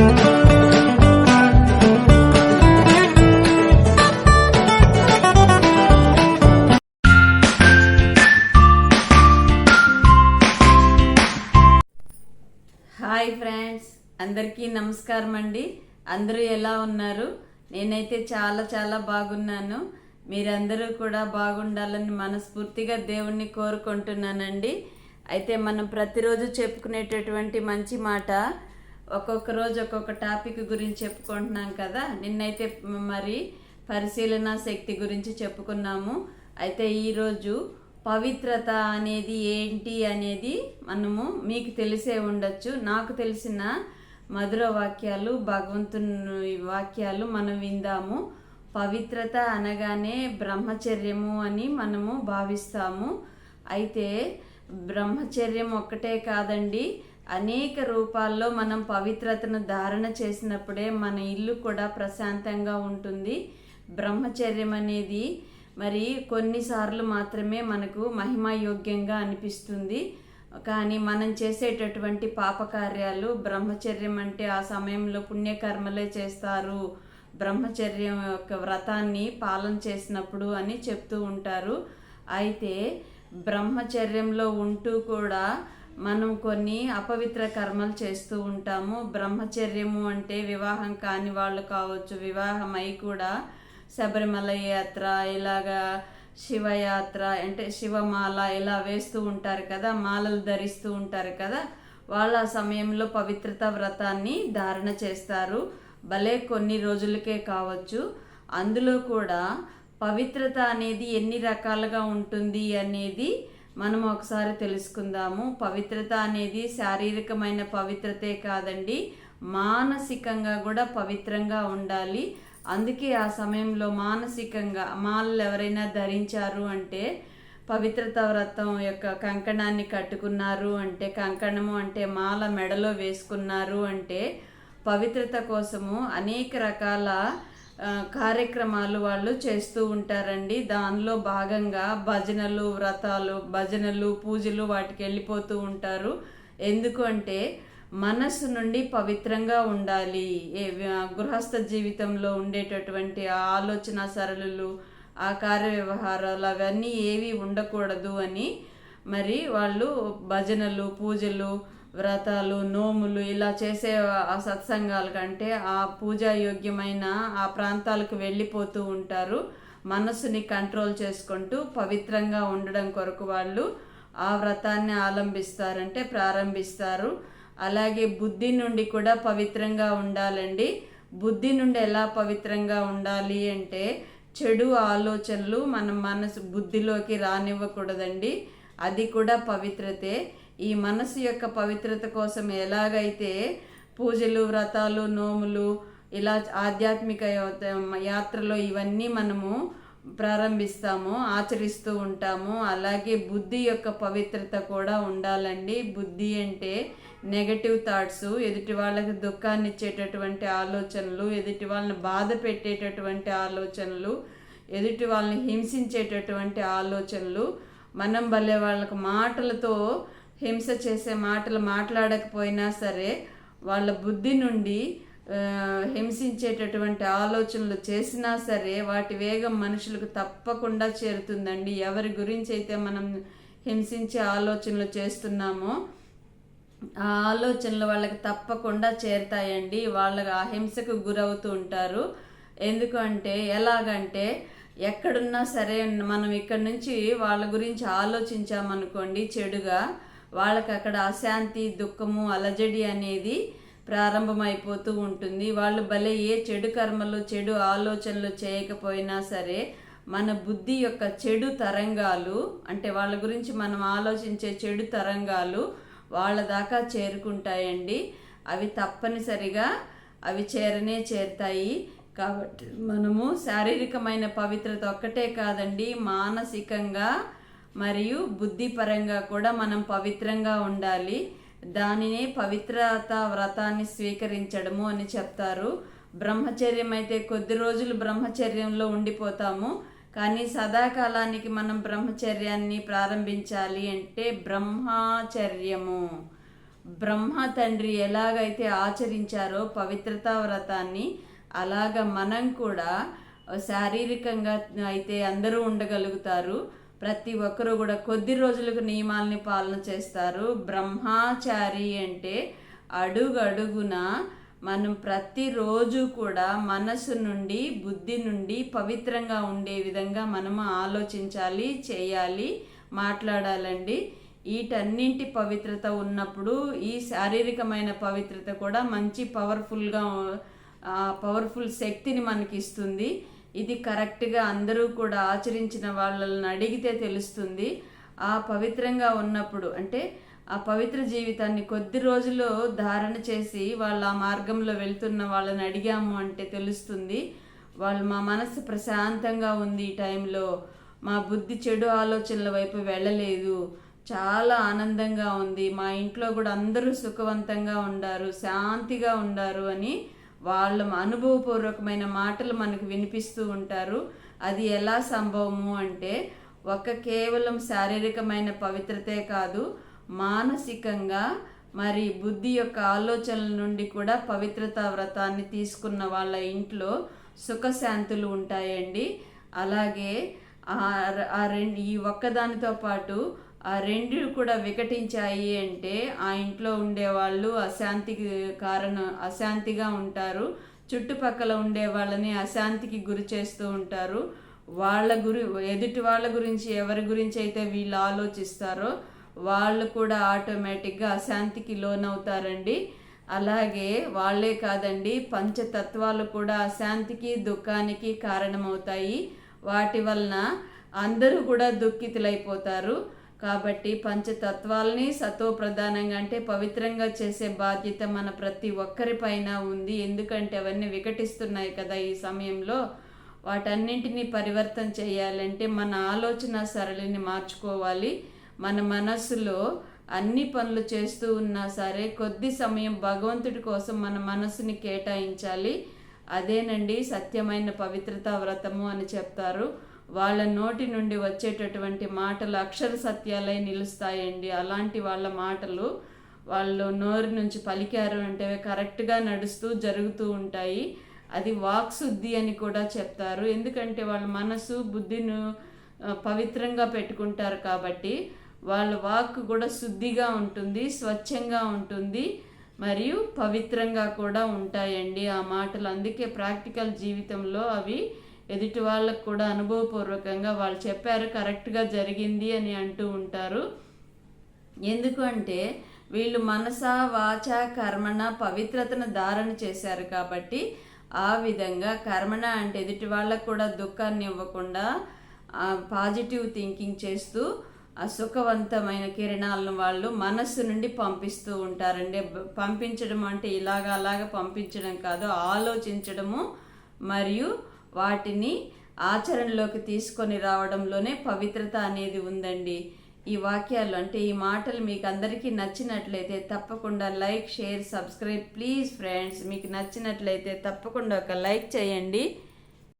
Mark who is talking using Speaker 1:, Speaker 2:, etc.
Speaker 1: Hi friends అందరికీ నమస్కారం అండి. అందరూ ఎలా ఉన్నారు? నేనైతే చాలా చాలా బాగున్నాను. మీరందరూ కూడా బాగుండాలని మనస్ఫూర్తిగా దేవుణ్ణి కోరుకుంటున్నానండి. అయితే మనం ప్రతిరోజు చెప్పుకునేటటువంటి మంచి మాట ఒక్కొక్క రోజు ఒక్కొక్క టాపిక్ గురించి చెప్పుకుంటున్నాం కదా. నిన్నైతే మరి పరిశీలన శక్తి గురించి చెప్పుకున్నాము. అయితే ఈరోజు పవిత్రత అనేది ఏంటి అనేది మనము మీకు తెలిసే ఉండొచ్చు. నాకు తెలిసిన మధుర వాక్యాలు భగవంతుని వాక్యాలు మనం విందాము. పవిత్రత అనగానే బ్రహ్మచర్యము అని మనము భావిస్తాము. అయితే బ్రహ్మచర్యం ఒక్కటే కాదండి. అనేక రూపాల్లో మనం పవిత్రతను ధారణ చేసినప్పుడే మన ఇల్లు కూడా ప్రశాంతంగా ఉంటుంది. బ్రహ్మచర్యం అనేది మరి కొన్నిసార్లు మాత్రమే మనకు మహిమాయోగ్యంగా అనిపిస్తుంది. కానీ మనం చేసేటటువంటి పాపకార్యాలు బ్రహ్మచర్యం అంటే ఆ సమయంలో పుణ్యకర్మలే చేస్తారు. బ్రహ్మచర్యం యొక్క వ్రతాన్ని పాలన చేసినప్పుడు అని చెప్తూ ఉంటారు. అయితే బ్రహ్మచర్యంలో ఉంటూ కూడా మనం కొన్ని అపవిత్ర కర్మలు చేస్తూ ఉంటాము. బ్రహ్మచర్యము అంటే వివాహం కాని వాళ్ళు కావచ్చు. వివాహం అయి కూడా శబరిమల యాత్ర ఇలాగా శివయాత్ర అంటే శివమాల ఇలా వేస్తూ ఉంటారు కదా మాలలు ధరిస్తూ ఉంటారు కదా వాళ్ళ సమయంలో పవిత్రత వ్రతాన్ని ధారణ చేస్తారు. భలే కొన్ని రోజులకే కావచ్చు. అందులో కూడా పవిత్రత అనేది ఎన్ని రకాలుగా ఉంటుంది అనేది మనం ఒకసారి తెలుసుకుందాము. పవిత్రత అనేది శారీరకమైన పవిత్రతే కాదండి. మానసికంగా కూడా పవిత్రంగా ఉండాలి. అందుకే ఆ సమయంలో మానసికంగా మాలలు ఎవరైనా ధరించారు అంటే పవిత్రత వ్రతం యొక్క కంకణాన్ని కట్టుకున్నారు అంటే కంకణము అంటే మాల మెడలో వేసుకున్నారు అంటే పవిత్రత కోసము అనేక రకాల కార్యక్రమాలు వాళ్ళు చేస్తూ ఉంటారండి. దానిలో భాగంగా భజనలు వ్రతాలు భజనలు పూజలు వాటికి వెళ్ళిపోతూ ఉంటారు. ఎందుకు అంటే మనస్సు నుండి పవిత్రంగా ఉండాలి. ఏ గృహస్థ జీవితంలో ఉండేటటువంటి ఆ ఆలోచన సరళులు ఆ కార్య వ్యవహారాలు అవన్నీ ఏవి ఉండకూడదు అని మరి వాళ్ళు భజనలు పూజలు వ్రతాలు నోములు ఇలా చేసే ఆ సత్సంగాల కంటే ఆ పూజా యోగ్యమైన ఆ ప్రాంతాలకు వెళ్ళిపోతూ ఉంటారు. మనస్సుని కంట్రోల్ చేసుకుంటూ పవిత్రంగా ఉండడం కొరకు వాళ్ళు ఆ వ్రతాన్ని ఆలంబిస్తారంటే ప్రారంభిస్తారు. అలాగే బుద్ధి నుండి కూడా పవిత్రంగా ఉండాలండి. బుద్ధి నుండి ఎలా పవిత్రంగా ఉండాలి అంటే చెడు ఆలోచనలు మన మనసు బుద్ధిలోకి రానివ్వకూడదండి. అది కూడా పవిత్రతే. ఈ మనసు యొక్క పవిత్రత కోసం ఎలాగైతే పూజలు వ్రతాలు నోములు ఇలా ఆధ్యాత్మిక యాత్రలో ఇవన్నీ మనము ప్రారంభిస్తాము ఆచరిస్తూ ఉంటాము అలాగే బుద్ధి యొక్క పవిత్రత కూడా ఉండాలండి. బుద్ధి అంటే నెగటివ్ థాట్స్ ఎదుటి వాళ్ళకి దుఃఖాన్ని ఇచ్చేటటువంటి ఆలోచనలు ఎదుటి వాళ్ళని బాధ పెట్టేటటువంటి ఆలోచనలు ఎదుటి వాళ్ళని హింసించేటటువంటి ఆలోచనలు మనం భలే వాళ్ళకి మాటలతో హింస చేసే మాటలు మాట్లాడకపోయినా సరే వాళ్ళ బుద్ధి నుండి హింసించేటటువంటి ఆలోచనలు చేసినా సరే వాటి వేగం మనుషులకు తప్పకుండా చేరుతుందండి. ఎవరి గురించి అయితే మనం హింసించే ఆలోచనలు చేస్తున్నామో ఆ ఆలోచనలు వాళ్ళకి తప్పకుండా చేరుతాయండి. వాళ్ళ ఆ హింసకు గురవుతూ ఉంటారు. ఎందుకంటే ఎలాగంటే ఎక్కడున్నా సరే మనం ఇక్కడ నుంచి వాళ్ళ గురించి ఆలోచించామనుకోండి చెడుగా వాళ్ళకి అక్కడ అశాంతి దుఃఖము అలజడి అనేది ప్రారంభమైపోతూ ఉంటుంది. వాళ్ళు భలే ఏ చెడు కర్మలు చెడు ఆలోచనలు చేయకపోయినా సరే మన బుద్ధి యొక్క చెడు తరంగాలు అంటే వాళ్ళ గురించి మనం ఆలోచించే చెడు తరంగాలు వాళ్ళ దాకా చేరుకుంటాయండి. అవి తప్పనిసరిగా అవి చేరనే చేరుతాయి. కాబట్టి మనము శారీరకమైన పవిత్రత ఒక్కటే కాదండి మానసికంగా మరియు బుద్ధిపరంగా కూడా మనం పవిత్రంగా ఉండాలి. దానినే పవిత్రత వ్రతాన్ని స్వీకరించడము అని చెప్తారు. బ్రహ్మచర్యం అయితే కొద్ది రోజులు బ్రహ్మచర్యంలో ఉండిపోతాము. కానీ సదాకాలానికి మనం బ్రహ్మచర్యాన్ని ప్రారంభించాలి అంటే బ్రహ్మచర్యము. బ్రహ్మ తండ్రి ఎలాగైతే ఆచరించారో పవిత్రతా వ్రతాన్ని అలాగ మనం కూడా శారీరకంగా అయితే అందరూ ఉండగలుగుతారు. ప్రతి ఒక్కరూ కూడా కొద్ది రోజులకు నియమాల్ని పాలన చేస్తారు. బ్రహ్మాచారి అంటే అడుగడుగున మనం ప్రతిరోజు కూడా మనసు నుండి బుద్ధి నుండి పవిత్రంగా ఉండే విధంగా మనము ఆలోచించాలి చేయాలి మాట్లాడాలండి. వీటన్నింటి పవిత్రత ఉన్నప్పుడు ఈ శారీరకమైన పవిత్రత కూడా మంచి పవర్ఫుల్గా పవర్ఫుల్ శక్తిని మనకి ఇస్తుంది ఇది కరెక్ట్గా అందరూ కూడా ఆచరించిన వాళ్ళని అడిగితే తెలుస్తుంది. ఆ పవిత్రంగా ఉన్నప్పుడు అంటే ఆ పవిత్ర జీవితాన్ని కొద్ది రోజులు ధారణ చేసి వాళ్ళ ఆ మార్గంలో వెళ్తున్న వాళ్ళని అడిగాము అంటే తెలుస్తుంది. వాళ్ళు మా మనసు ప్రశాంతంగా ఉంది ఈ టైంలో. మా బుద్ధి చెడు ఆలోచనల వైపు వెళ్ళలేదు. చాలా ఆనందంగా ఉంది. మా ఇంట్లో కూడా అందరూ సుఖవంతంగా ఉండారు శాంతిగా ఉండారు అని వాళ్ళ అనుభవపూర్వకమైన మాటలు మనకు వినిపిస్తూ ఉంటారు. అది ఎలా సంభవము అంటే ఒక కేవలం శారీరకమైన పవిత్రతే కాదు మానసికంగా మరి బుద్ధి యొక్క ఆలోచనల నుండి కూడా పవిత్రత వ్రతాన్ని తీసుకున్న వాళ్ళ ఇంట్లో సుఖశాంతులు ఉంటాయండి. అలాగే ఆ రెండు ఈ ఒక్కదానితో పాటు ఆ రెండు కూడా వికటించాయి అంటే ఆ ఇంట్లో ఉండేవాళ్ళు అశాంతికి కారణం అశాంతిగా ఉంటారు. చుట్టుపక్కల ఉండే వాళ్ళని అశాంతికి గురి చేస్తూ ఉంటారు. వాళ్ళ గురి ఎదుటి వాళ్ళ గురించి ఎవరి గురించి అయితే వీళ్ళు ఆలోచిస్తారో వాళ్ళు కూడా ఆటోమేటిక్గా అశాంతికి లోనవుతారండి. అలాగే వాళ్ళే కాదండి పంచతత్వాలు కూడా అశాంతికి దుఃఖానికి కారణమవుతాయి. వాటి వలన అందరూ కూడా దుఃఖితులైపోతారు. కాబట్టి పంచతత్వాల్ని సతో ప్రధానంగా అంటే పవిత్రంగా చేసే బాధ్యత మన ప్రతి ఒక్కరిపైన ఉంది. ఎందుకంటే అవన్నీ వికటిస్తున్నాయి కదా ఈ సమయంలో. వాటన్నింటినీ పరివర్తన చేయాలంటే మన ఆలోచన సరళిని మార్చుకోవాలి. మన మనసులో అన్ని పనులు చేస్తూ ఉన్నా సరే కొద్ది సమయం భగవంతుడి కోసం మన మనసుని కేటాయించాలి. అదేనండి సత్యమైన పవిత్రతా వ్రతము అని చెప్తారు. వాళ్ళ నోటి నుండి వచ్చేటటువంటి మాటలు అక్షర సత్యాలై నిలుస్తాయండి. అలాంటి వాళ్ళ మాటలు వాళ్ళు నోరు నుంచి పలికారు అంటే కరెక్ట్గా నడుస్తూ జరుగుతూ ఉంటాయి. అది వాక్శుద్ధి అని కూడా చెప్తారు. ఎందుకంటే వాళ్ళ మనసు బుద్ధిను పవిత్రంగా పెట్టుకుంటారు కాబట్టి వాళ్ళ వాక్ కూడా శుద్ధిగా ఉంటుంది స్వచ్ఛంగా ఉంటుంది మరియు పవిత్రంగా కూడా ఉంటాయండి ఆ మాటలు. అందుకే ప్రాక్టికల్ జీవితంలో అవి ఎదుటి వాళ్ళకు కూడా అనుభవపూర్వకంగా వాళ్ళు చెప్పారు కరెక్ట్గా జరిగింది అని అంటూ ఉంటారు. ఎందుకు అంటే వీళ్ళు మనస వాచ కర్మణ పవిత్రతను ధారణ చేశారు కాబట్టి ఆ విధంగా కర్మణ అంటే ఎదుటి వాళ్ళకు కూడా దుఃఖాన్ని ఇవ్వకుండా పాజిటివ్ థింకింగ్ చేస్తూ ఆ సుఖవంతమైన కిరణాలను వాళ్ళు మనస్సు నుండి పంపిస్తూ ఉంటారండి. పంపించడం అంటే ఇలాగ అలాగ పంపించడం కాదు ఆలోచించడము మరియు వాటిని ఆచరణలోకి తీసుకొని రావడంలోనే పవిత్రత అనేది ఉందండి. ఈ వాక్యాలు అంటే ఈ మాటలు మీకు అందరికీ నచ్చినట్లయితే తప్పకుండా like share subscribe. Please friends మీకు నచ్చినట్లయితే తప్పకుండా ఒక లైక్ చేయండి.